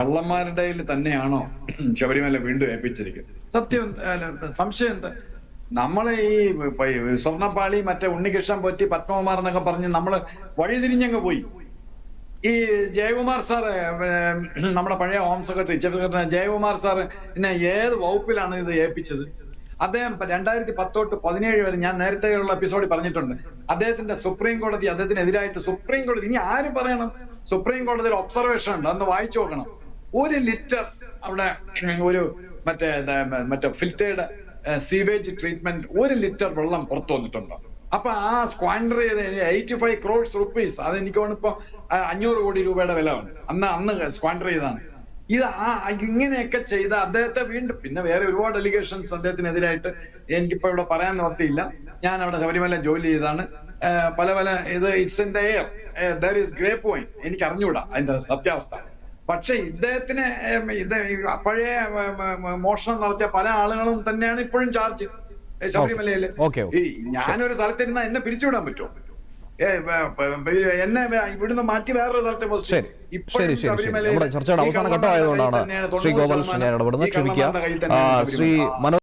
കള്ളന്മാരുടെ തന്നെയാണോ ശബരിമല വീണ്ടും ഏൽപ്പിച്ചിരിക്കുന്നത്? സത്യം സംശയം എന്താ? നമ്മളെ ഈ സ്വർണപ്പാളി മറ്റേ ഉണ്ണികൃഷ്ണൻ പോറ്റി പത്മകുമാർ എന്നൊക്കെ പറഞ്ഞ് നമ്മൾ വഴിതിരിഞ്ഞങ്ങ് പോയി. ഈ ജയകുമാർ സാറ് നമ്മുടെ പഴയ home secretary chief secretary Jayakumar sir പിന്നെ ഏത് വകുപ്പിലാണ് ഇത് ഏൽപ്പിച്ചത്? അദ്ദേഹം രണ്ടായിരത്തി പത്തോട്ട് പതിനേഴ് വരെ ഞാൻ നേരത്തെയുള്ള എപ്പിസോഡിൽ പറഞ്ഞിട്ടുണ്ട്. അദ്ദേഹത്തിന്റെ സുപ്രീം കോടതി അദ്ദേഹത്തിനെതിരായിട്ട് സുപ്രീം കോടതി ഇനി ആര് പറയണം? സുപ്രീം കോടതിയിൽ ഒബ്സർവേഷൻ ഉണ്ട് അന്ന് വായിച്ചു നോക്കണം. ഒരു ലിറ്റർ അവിടെ ഒരു മറ്റേ മറ്റേ ഫിൽറ്റേഡ് സീവേജ് ട്രീറ്റ്മെന്റ് ഒരു ലിറ്റർ വെള്ളം പുറത്തു വന്നിട്ടുണ്ട്. അപ്പൊ ആ സ്ക്വാൻഡർ ചെയ്ത് എയ്റ്റി ഫൈവ് ക്രോഡ്സ് റുപ്പീസ് അത് എനിക്ക് ഇപ്പോ അഞ്ഞൂറ് കോടി രൂപയുടെ വില ഉണ്ട് അന്ന് അന്ന് സ്ക്വാൻഡർ ചെയ്താണ് ഇത് ആ ഇങ്ങനെയൊക്കെ ചെയ്ത അദ്ദേഹത്തെ വീണ്ടും പിന്നെ വേറെ ഒരുപാട് അലിഗേഷൻസ് അദ്ദേഹത്തിനെതിരായിട്ട് എനിക്കിപ്പോ ഇവിടെ പറയാൻ നിർത്തിയില്ല ഞാൻ അവിടെ ശബരിമല ജോലി ചെയ്താണ് പല പല ഇത് it's in air there is grey point എനിക്ക് അറിഞ്ഞുകൂടാ അതിന്റെ സത്യാവസ്ഥ. പക്ഷെ ഇദ്ദേഹത്തിന് ഇത് ഏം, മോഷണം നടത്തിയ പല ആളുകളും തന്നെയാണ് ഇപ്പോഴും ചാർജ്. ശബരിമലയിൽ. ഞാനൊരു സ്ഥലത്തിരുന്ന എന്നെ പിരിച്ചുവിടാൻ പറ്റുമോ? എന്നെ ഇവിടുന്ന് മാറ്റി വേറൊരു സ്ഥലത്തെ ശരി. ഇപ്പോഴും ശരി ശരി ശരി. ശബരിമലയിൽ നമ്മുടെ ചർച്ചയുടെ അവസാന ഘട്ടമായതുകൊണ്ടാണ് ശ്രീ 90% ഗോപാലകൃഷ്ണൻ ഞാൻ ഇടപെടുന്നത്. ഈ ക്ഷമിക്കുക. ആ, ശ്രീ മനോ